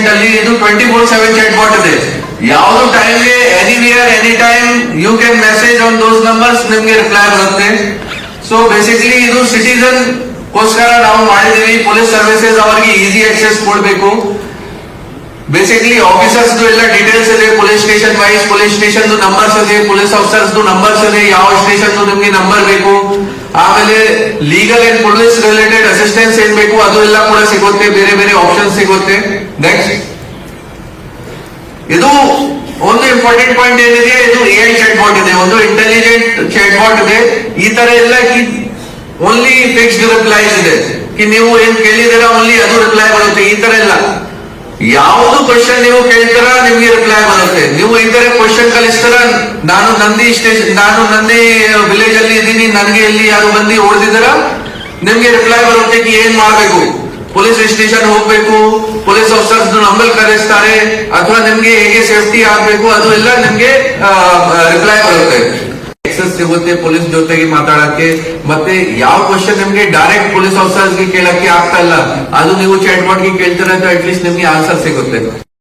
set ಅಲ್ಲಿ ಇದು twenty four seven set bot ಇದೆ ಯಾವುದು ಟೈಮ್ಗೆ anywhere any time you can message on those numbers ನಿಮ್ಗೆ ರಿಪ್ಲೈ ಬರುತ್ತೆ ಸೊ ಬೇಸಿಕಲಿ ಇದು ಸಿಟಿಸನ್ ಗೋಸ್ಕರ ನಾವು ಮಾಡಿದೀವಿ ಪೊಲೀಸ್ ಸರ್ವಿಸಸ್ ಅವರಿಗೆ ಈಸಿ ಆಕ್ಸೆಸ್ ಕೊಡಬೇಕು ಬೇಸಿಕಲಿ ಆಫೀಸರ್ಸ್ ಎಲ್ಲ ಡೀಟೇಲ್ಸ್ ಇದೆ police station wise police station numbers ಇದೆ ಪೊಲೀಸ್ ಆಫೀಸರ್ಸ್ ನಂಬರ್ಸ್ ಇದೆ ಯಾವ ಸ್ಟೇಷನ್ ನಿಮ್ಗೆ ನಂಬರ್ ಲೈಸೆನ್ಸ್ ಏನ್ ಅದು ಎಲ್ಲ ಕೂಡ ಸಿಗುತ್ತೆ ಬೇರೆ ಬೇರೆ ಆಪ್ಷನ್ ಸಿಗುತ್ತೆ ನೆಕ್ಸ್ಟ್ ಇದು ಒಂದು ಇಂಪಾರ್ಟೆಂಟ್ ಪಾಯಿಂಟ್ ಏನಿದೆ ಇದು ಎ ಐ ಚೆಟ್ ಬಾಟ್ ಇದೆ ಒಂದು ಇಂಟೆಲಿಜೆಂಟ್ ಚೆಟ್ ಬಾಟ್ ಇದೆ ಈ ತರ ಎಲ್ಲ ಓನ್ಲಿ ಫಿಕ್ಸ್ಡ್ ರಿಪ್ಲೈಸ್ ಇದೆ ಕಿ ನೀವು ಏನ್ ಕೇಳಿದಿರ ಓನ್ಲಿ ಅದು ರಿಪ್ಲೈ ಬರುತ್ತೆ ಈ ತರ ಎಲ್ಲ ಯಾವುದು ಕ್ವಶನ್ ನೀವು ಕೇಳ್ತೀರ ನಿಮ್ಗೆ ರಿಪ್ಲೈ ಬರುತ್ತೆ ನೀವು ಈ ತರ ಕ್ವಶನ್ ಕಲಿಸ್ತೀರ ನಾನು ನಂದಿ ಸ್ಟೇಷನ್ ನಾನು ನಂದಿ ವಿಲೇಜ್ ಅಲ್ಲಿ ಇದ್ದೀನಿ ನನಗೆ ಇಲ್ಲಿ ಯಾರು ಬಂದು ಓಡಿದಿದ್ದೀರಾ ನಮಗೆ ರಿಪ್ಲೈ ಬರ್ತದೆ ಕೀ ಏನ್ ಮಾಡಬೇಕು ಪೊಲೀಸ್ ಸ್ಟೇಷನ್ ಹೋಗಬೇಕು ಪೊಲೀಸ್ ಆಫೀಸರ್ನನು ಅಂಬಲ್ ಕರೆಸ್ತಾರೆ ಅಥವಾ ನಮಗೆ ಏಗೆ ಸೇಫ್ಟಿ ಆಗಬೇಕು ಅದು ಎಲ್ಲಾ ನಮಗೆ ರಿಪ್ಲೈ ಬರ್ತದೆ ಎಕ್ಸಸ್ ಸೇತೆ ಪೊಲೀಸ್ ಜೊತೆ ಕೀ ಮಾತಾಡಕ್ಕೆ ಮತ್ತೆ ಯಾವ ಕ್ವेश्चನ್ ನಮಗೆ ಡೈರೆಕ್ಟ್ ಪೊಲೀಸ್ ಆಫೀಸರ್ಗೆ ಕೇಳೋಕೆ ಆಗ್ತಾ ಇಲ್ಲ ಅದು ನೀವು ಚಾಟ್ ಬಾಟ್ ಗೆ ಕೇಳ್ತರೆ ಅಟ್ಲೀಸ್ಟ್ ನಮಗೆ ಆನ್ಸರ್ ಸಿಗುತ್ತೆ